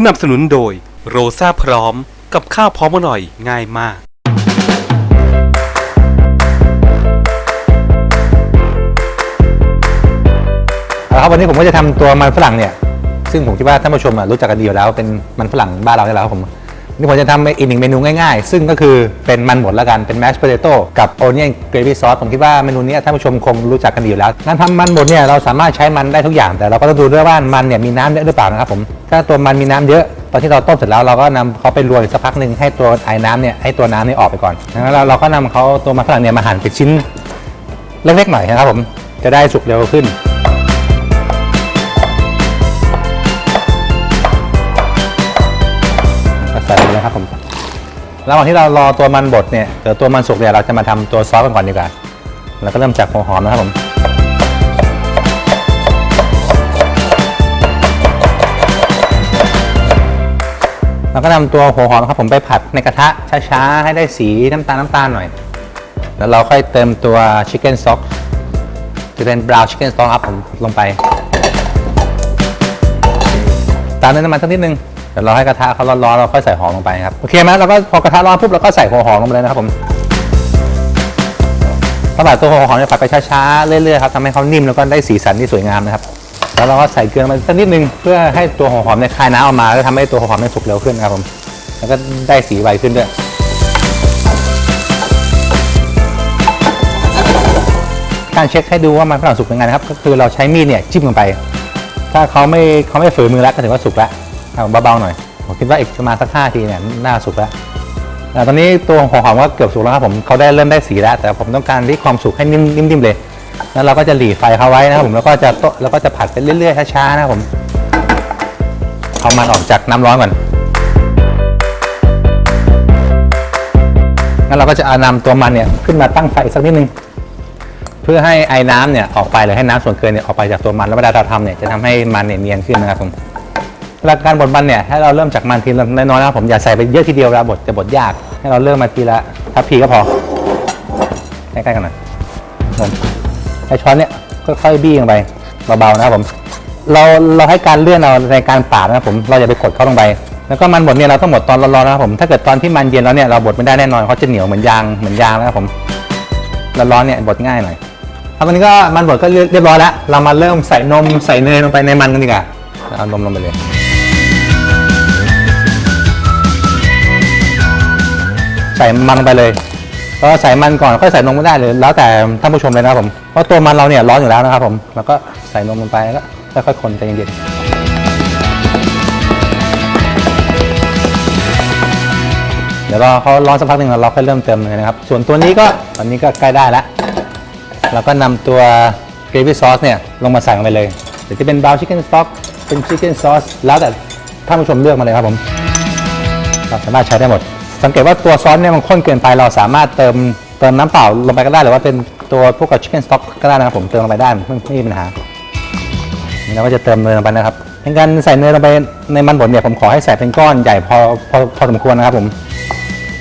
สนับสนุนโดยโรซาพร้อมกับข้าวพร้อมอร่อยง่ายมาก เอาละครับวันนี้ผมก็จะทำตัวมันฝรั่งเนี่ย ซึ่งผมคิดว่าท่านผู้ชมอะรู้จักกันดีอยู่แล้วเป็นมันฝรั่งบ้านเราเนี่ยแหละครับผม นี่ผมจะทำอีกหนึ่งเมนูง่ายๆ ซึ่งก็คือเป็นมันหมดแล้วกัน เป็น mashed potato กับ onion gravy sauce ผมคิดว่าเมนูนี้ท่านผู้ชมคงรู้จักกันดีอยู่แล้วการทำมันหมดเนี่ยเราสามารถใช้มันได้ทุกอย่าง แต่เราก็ต้องดูด้วยว่ามันเนี่ยมีน้ำเยอะหรือเปล่านะครับผมถ้าตัวมันมีน้ำเยอะตอนที่เราต้มเสร็จแล้วเราก็นำเขาไปรวนสักพักหนึ่งให้ตัวไอ้น้ำเนี่ยให้ตัวน้ำเนี่ยออกไปก่อนแล้วเราก็นำเขาตัวมันฝรั่งเนี่ยมาหั่นเป็นชิ้นเล็กๆหน่อยนะครับผมจะได้สุกเร็วขึ้น ก็ใส่ไปเลยครับผมระหว่างที่เรารอตัวมันบดเนี่ยเดี๋ยวตัวมันสุกเนี่ยเราจะมาทำตัวซอสกันก่อนดีกว่าแล้วก็เริ่มจากหัวหอมนะครับผมเราก็นำตัวหัวหอมครับผมไปผัดในกระทะช้าๆให้ได้สีน้ำตาลน้ำตาลหน่อย แล้วเราค่อยเติมตัวชิคเก้นซอกจะเป็นบราวน์ชิคเก้นซอกครับผมลงไป ตามด้วยน้ำมันสักนิดนึง เดี๋ยวเราให้กระทะเขาร้อนๆเราค่อยใส่หอมลงไปครับโอเคไหมเราก็พอกระทะร้อนปุ๊บเราก็ใส่หัวหอมลงไปเลยนะครับผมถ้าแบบตัวหัวหอมเนี่ยผัดไปช้าๆเรื่อยๆครับทำให้เขานิ่มแล้วก็ได้สีสันที่สวยงามนะครับแล้วเราก็ใส่เกลือมาสักนิดนึงเพื่อให้ตัวหัวหอมเนี่ยคายน้ำออกมาแล้วทำให้ตัวหัวหอมเนี่ยสุกเร็วขึ้นครับผมแล้วก็ได้สีไวขึ้นด้วยการเช็คให้ดูว่ามันฝรั่งสุกเป็นไงนะครับ ก็คือเราใช้มีดเนี่ยจิ้มลงไป ถ้าเขาไม่เขาไม่ฝืนมือแล้วก็ถือว่าสุกแล้ว เอาเบาๆหน่อย ผมคิดว่าอีกประมาณสักห้าทีเนี่ยน่าสุกแล้วอ่ตอนนี้ตัวหัวหอมก็เกือบสุกแล้วครับผมเขาได้เริ่มได้สีแล้ว แต่ผมต้องการที่ความสุกให้นิ่มๆเลยแล้วเราก็จะหลีไฟเขาไว้นะครับผมแล้วก็จะโตะแล้วก็จะผัดไปเรื่อยๆช้าๆนะครับผมเอามันออกจากน้ำร้อนก่อนงั้นเราก็จะเอานำตัวมันเนี่ยขึ้นมาตั้งไฟสักนิดนึงเพื่อให้ไอ้น้ำเนี่ยออกไปหรือให้น้ำส่วนเกินเนี่ยออกไปจากตัวมันแล้วเวลาเราทำเนี่ยจะทำให้มันเนี่ยเนียนขึ้นนะครับผม เวลากการบดมันเนี่ยให้เราเริ่มจากมันทีละน้อยๆนะครับผมอย่าใส่ไปเยอะทีเดียวเวลาบดจะบดยาก ให้เราเริ่มมาทีละทัพพีก็พอใกล้ๆกันหน่อยผมใช้ช้อนเนี่ยค่อยๆบี้ลงไปเบาๆนะครับผม เราเราให้การเลื่อนเราในการปาดนะครับผมเราอย่าไปกดเข้าลงไปแล้วก็มันบดเนี่ยเราต้องบดตอนร้อนๆนะครับผมถ้าเกิดตอนที่มันเย็นแล้วเนี่ยเราบดไม่ได้แน่นอนเขาจะเหนียวเหมือนยางเหมือนยางนะครับผมร้อนๆเนี่ยบดง่ายหน่อยครับวันนี้ก็มันบดก็เรียบร้อยแล้ว เรามาเริ่มใส่นมใส่เนยลงไปในมันกันดีกว่าเอานมลงไปเลย ใส่มันลงไปเลยก็ใส่มันก่อนค่อยใส่นมก็ได้เลยแล้วแต่ท่านผู้ชมเลยนะครับผมเพราะตัวมันเราเนี่ยร้อนอยู่แล้วนะครับผมแล้วก็ใส่นมลงไปแล้วก็ค่อยๆคนใจเย็นๆเดี๋ยวรอเขาร้อนสักพักหนึ่งเราค่อยเริ่มเติมเนยนะครับ ส่วนตัวนี้ก็ตอนนี้ก็ใกล้ได้แล้วเราก็นำตัว gravy sauce เนี่ยลงมาใส่ลงไปเลยเดี๋ยวจะเป็น brown chicken stock เป็น chicken sauce แล้วแต่ท่านผู้ชมเลือกมาเลยครับผมเราสามารถใช้ได้หมด สังเกตว่าตัวซอสเนี่ยมันข้นเกินไปเราสามารถเติมเติมน้ำเปล่าลงไปก็ได้หรือว่าเป็นตัวพวกกับ chicken stock ก็ได้นะครับผมเติมลงไปได้ไม่ไม่มีปัญหาเราก็จะเติมเนยลงไปนะครับในการใส่เนยลงไปในมันบดเนี่ยผมขอให้ใส่เป็นก้อนใหญ่พอพอพอสมควรนะครับผม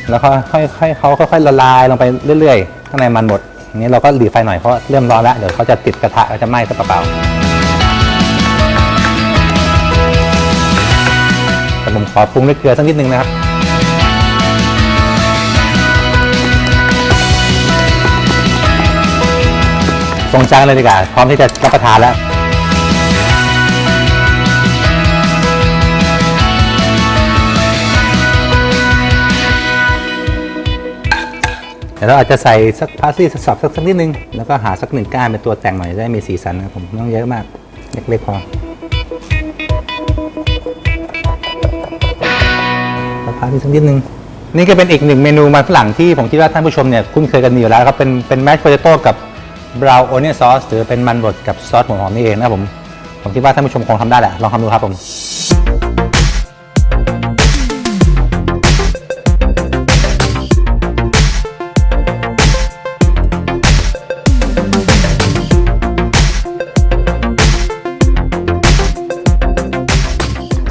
แล้วก็ค่อยๆเขาค่อยๆละลายลงไปเรื่อยๆข้างในมันบดนี้เราก็หลีไฟหน่อยเพราะเริ่มร้อนแล้วเดี๋ยวเขาจะติดกระทะเขาจะไหม้ซะเปล่าๆแต่ผมขอปรุงด้วยเกลือสักนิดนึงนะครับ ตรงจานเลยดีกว่าพร้อมที่จะรับประทานแล้วเดี๋ยวเราอาจจะใส่สักพาสลี่สักสับสักนิดนึง แล้วก็หาสักหนึ่งก้านเป็นตัวแต่งหน่อยจะได้มีสีสันนะผมไม่ต้องเยอะมาก เล็กๆพอสักพาสลี่สักนิดนึง นี่ก็เป็นอีกหนึ่งเมนูมันฝรั่งที่ผมคิดว่าท่านผู้ชมเนี่ยคุ้นเคยกันอยู่แล้วครับเป็นเป็นแมชโพเตโต้กับ บราวน์โอเนียนซอสหรือเป็นมันบดกับซอสหัวหอมนี่เองนะครับผม ผมคิดว่าท่านผู้ชมคงทำได้แหละ ลองทำดูครับผม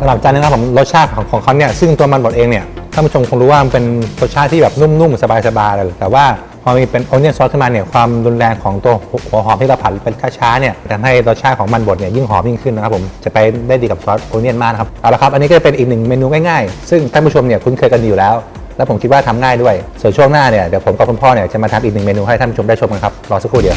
สำหรับจานนี้นะครับผมรสชาติของของเขาเนี่ยซึ่งตัวมันบดเองเนี่ยท่านผู้ชมคงรู้ว่ามันเป็นรสชาติที่แบบนุ่มๆ สบายๆเลยแต่ว่า อมีเป็นโอเนียนซอสขึ้นมาเนี่ยความรุนแรงของตัวหัวหอมที่เราผัดเป็นช้าๆเนี่ยทำให้รสชาติของมันบดเนี่ยยิ่งหอมยิ่งขึ้นนะครับผมจะไปได้ดีกับซอสโอเนียนมากนะครับเอาละครับอันนี้ก็เป็นอีกหนึ่งเมนูง่ายๆ ซึ่งท่านผู้ชมเนี่ยคุ้นเคยกันอยู่แล้ว แล้วผมคิดว่าทำง่ายด้วยส่วนช่วงหน้าเนี่ยเดี๋ยวผมกับคุณพ่อเนี่ยจะมาทำอีกหนึ่งเมนูให้ท่านผู้ชมได้ชมกันครับรอสักครู่เดียว